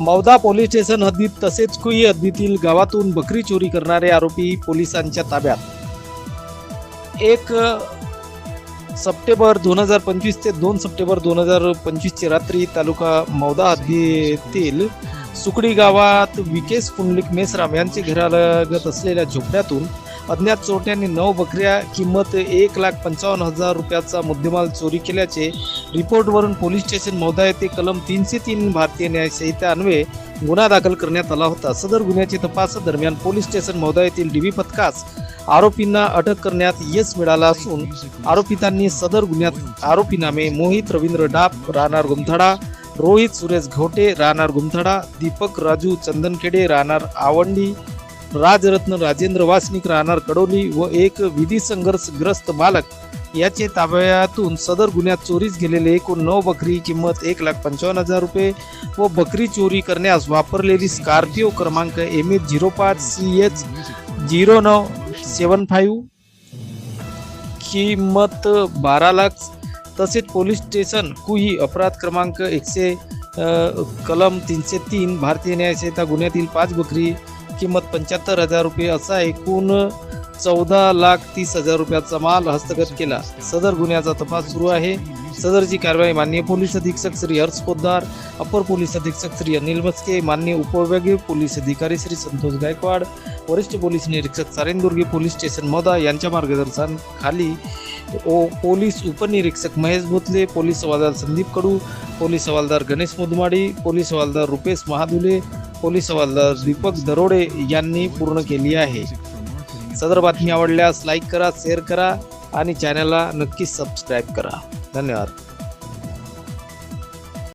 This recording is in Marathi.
मौदा पोलीस स्टेशन हद्दीत तसेच कुई हद्दीतील गावातून बकरी चोरी करणारे आरोपी पोलिसांच्या ताब्यात. एक सप्टेंबर दोन हजार पंचवीस ते दोन सप्टेंबर दोन हजार पंचवीसची रात्री तालुका मौदा हद्दीतील सुकडी गावात विकेस पुंडलिक मेसराम यांचे घरालगत असलेल्या झोपड्यातून अज्ञात चोरट्यांनी नऊ बकऱ्या किंमत एक लाख पंचावन्न हजार रुपयाचा मुद्देमाल चोरी केल्याचे रिपोर्टवरून पोलीस स्टेशन मौदा येथे कलम तीनशे तीन भारतीय न्याय अन्वये गुन्हा दाखल करण्यात आला होता. सदर गुन्ह्याच्या तपासादरम्यान पोलीस स्टेशन मौदा येथील डीबी पथकास आरोपींना अटक करण्यात यश मिळाला असून आरोपितांनी सदर गुन्ह्यात आरोपीनामे मोहित रवींद्र डाप राहणार गुमथडा रोहित सुरेश घोटे राहणार गुमथडा दीपक राजू चंदनखेडे राहणार आवंडी राजरत्न राजेंद्र वासनिक राहणार कडोली व एक विधी संघर्षग्रस्त बालक याचे ताब्यातून सदर गुन्ह्यात चोरीस गेलेले एकूण नऊ बकरी किंमत एक लाख पंचावन्न हजार रुपये व बकरी चोरी करण्यास वापरलेली स्कॉर्पिओ क्रमांक एम एच झिरो पाच सी एच झिरो नऊ सेवन फाईव्ह किंमत बारा लाख तसेच पोलीस स्टेशन कुही अपराध क्रमांक एकशे कलम तीनशे तीन भारतीय न्यायसेता गुन्ह्यातील पाच बकरी किंमत पंच्याहत्तर हजार रुपये असा एकूण चौदा लाख तीस हजार रुपयाचा माल हस्तगत केला. सदर गुन्ह्याचा तपास सुरू आहे. सदरची कारवाई माननीय पोलीस अधीक्षक श्री हर्ष पोद्दार अपर पोलीस अधीक्षक श्री अनिल मस्के माननीय उपविभागीय पोलीस अधिकारी श्री संतोष गायकवाड वरिष्ठ पोलीस निरीक्षक सारेंदुर्गे पोलीस स्टेशन मोदा यांच्या मार्गदर्शनाखाली ओ पोलीस उपनिरीक्षक महेश भोतले पोलीस हवालदार संदीप कडू पोलीस हवालदार गणेश मुदमाडी पोलीस हवालदार रुपेश महादुले पोलीस हवालदार दीपक दरोडे यांनी पूर्ण केली आहे. सदर बातमी आवडल्यास लाईक करा शेअर करा आणि चॅनलला नक्की सबस्क्राईब करा. धन्यवाद.